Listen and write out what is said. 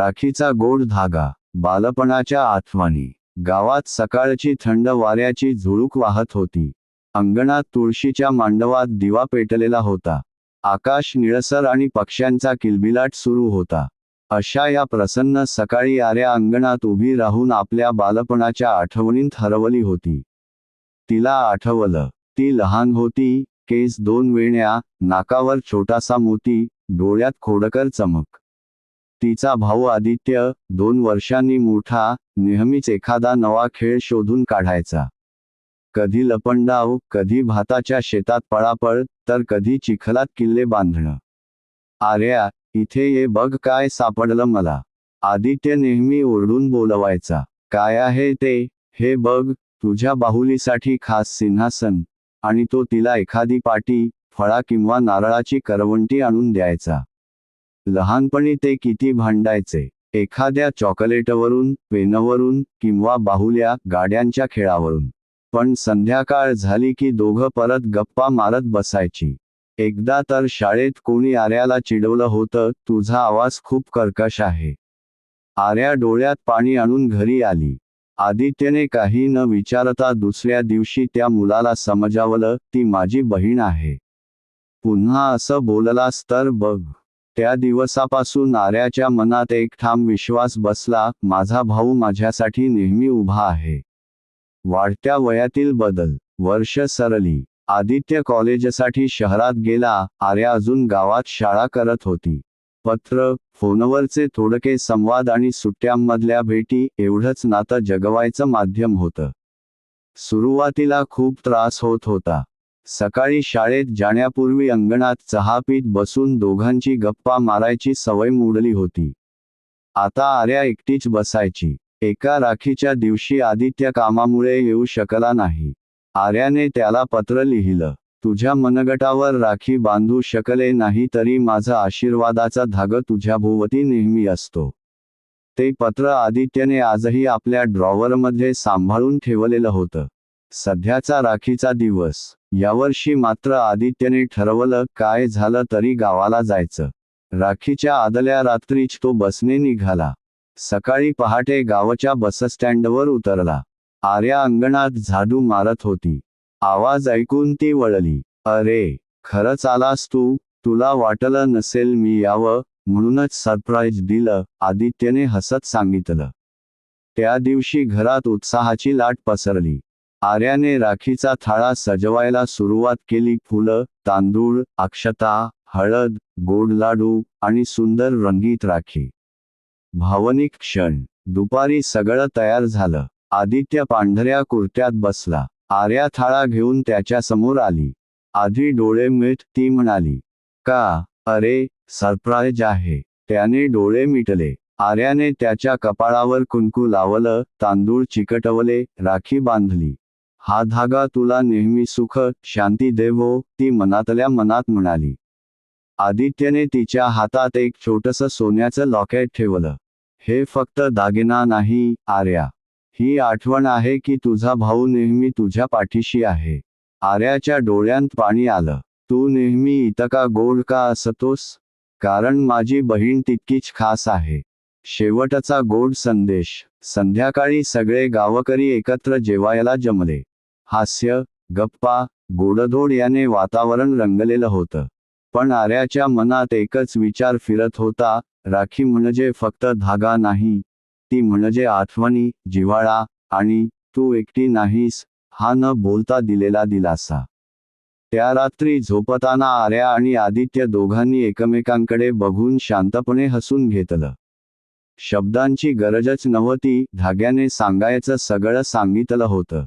राखीचा गोड धागा बालपणाच्या आठवणी. गावात सकाळची थंड वाऱ्याची झुळूक वाहत होती. अंगणात तुळशीच्या मांडवात दिवा पेटलेला होता. आकाश निळसर आणि पक्ष्यांचा किलबिलाट सुरू होता. अशा या प्रसन्न सकाळी आर्या अंगणात उभी राहून आपल्या बालपणाच्या आठवणींत हरवली होती. तिला आठवलं ती लहान होती केस दोन वेण्या नाकावर छोटासा मोती डोळ्यात खोडकर चमक. तिचा भाऊ आदित्य दोन वर्षांनी मोठा नेहमीच एखादा नवा खेळ शोधून काढायचा. कधी लपंडाव कधी भाताच्या शेतात पळापळ तर कधी चिखलात किल्ले बांधणं. आर्या इथे ये बघ काय सापडलं मला. आदित्य नेहमी ओरडून बोलवायचा. काय आहे ते? हे बघ तुझ्या बाहुलीसाठी खास सिंहासन. आणि तो तिला एखादी पाटी फळा किंवा नारळाची करवंटी आणून द्यायचा. लहानपणी ते किती भांडायचे? एखाद्या चॉकलेटवरून पेनवरून किंवा बाहुल्या गाड्यांच्या खेळावरून. पण संध्याकाळ झाली की दोघं परत गप्पा मारत बसायची. एकदा तर शाळेत कोणी आर्याला चिडवलं होतं तुझा आवाज खूप कर्कश आहे. आर्या डोळ्यात पाणी आणून घरी आली. आदित्यने काही न विचारता दुसऱ्या दिवशी त्या मुलाला समजावलं ती माझी बहीण आहे. पुन्हा असं बोललास तर बघ. त्या दिवसापासून आर्याच्या मनात एक ठाम विश्वास बसला माझा भाऊ माझ्यासाठी नेहमी उभा आहे. वाढत्या वयातील बदल. वर्ष सरली. आदित्य कॉलेजसाठी शहरात गेला आर्या अजून गावात शाळा करत होती. पत्र फोनवरचे थोडके संवाद आणि सुट्ट्यांमधल्या भेटी एवढंच नातं जगवायचं माध्यम होतं. सुरुवातीला खूप त्रास होत होता. सकाळी शाळेत जाण्यापूर्वी अंगणात चहा पीत बसून दोघांची गप्पा मारायची सवय मोडली होती. आता आर्या एकटीच बसायची. एका राखीच्या दिवशी आदित्य कामामुळे येऊ शकला नाही. आर्याने त्याला पत्र लिहिलं तुझ्या मनगटावर राखी बांधू शकले नाही तरी माझा आशीर्वादाचा धाग तुझ्या भोवती नेहमी असतो. ते पत्र आदित्यने आजही आपल्या ड्रॉवरमध्ये सांभाळून ठेवलेलं होतं. सध्याचा राखीचा दिवस. यावर्षी मात्र आदित्यने ठरवलं काय झालं तरी गावाला जायचं. राखीच्या आदल्या रात्रीच तो बसने निघाला. सकाळी पहाटे गावाच्या बसस्टँडवर उतरला. आर्या अंगणात झाडू मारत होती. आवाज ऐकून ती वळली. अरे खरंच आलास तू? तुला वाटलं नसेल मी यावं? म्हणूनच सरप्राईज दिलं आदित्यने हसत सांगितलं. त्या दिवशी घरात उत्साहाची लाट पसरली. आर्याने राखीचा थाळा सजवायला सुरुवात केली. फुलं तांदूळ अक्षता हळद गोड लाडू आणि सुंदर रंगीत राखी. भावनिक क्षण. दुपारी सगळं तयार झालं. आदित्य पांढऱ्या कुर्त्यात बसला. आर्या थाळा घेऊन त्याच्यासमोर आली. आधी डोळे मिठ ती म्हणाली का? अरे सरप्राईज आहे. त्याने डोळे मिटले. आर्याने त्याच्या कपाळावर कुंकू लावलं तांदूळ चिकटवले राखी बांधली. हा धागा तुला नेहमी सुख शांती देवो हो, ती मनातल्या मनात म्हणाली. आदित्यने तिच्या हातात एक छोटस सोन्याचं लॉकेट ठेवलं. हे फक्त दागिना नाही आर्या. ही आठवण आहे की तुझा भाऊ नेहमी तुझ्या पाठीशी आहे. आर्याच्या डोळ्यांत पाणी आलं. तू नेहमी इतका गोड का असतोस? कारण माझी बहीण तितकीच खास आहे. शेवटचा गोड संदेश. संध्याकाळी सगळे गावकरी एकत्र जेवायला जमले. हास्य गप्पा गोडधोड याने वातावरण रंगलेलं होतं. पण आर्याच्या मनात एकच विचार फिरत होता राखी म्हणजे फक्त धागा नाही. ती म्हणजे आठवणी जिव्हाळा आणि तू एकटी नाहीस हा न बोलता दिलेला दिलासा. त्या रात्री झोपताना आर्या आणि आदित्य दोघांनी एकमेकांकडे बघून शांतपणे हसून घेतलं. शब्दांची गरजच नव्हती धाग्याने सांगायचं सगळं सांगितलं होतं.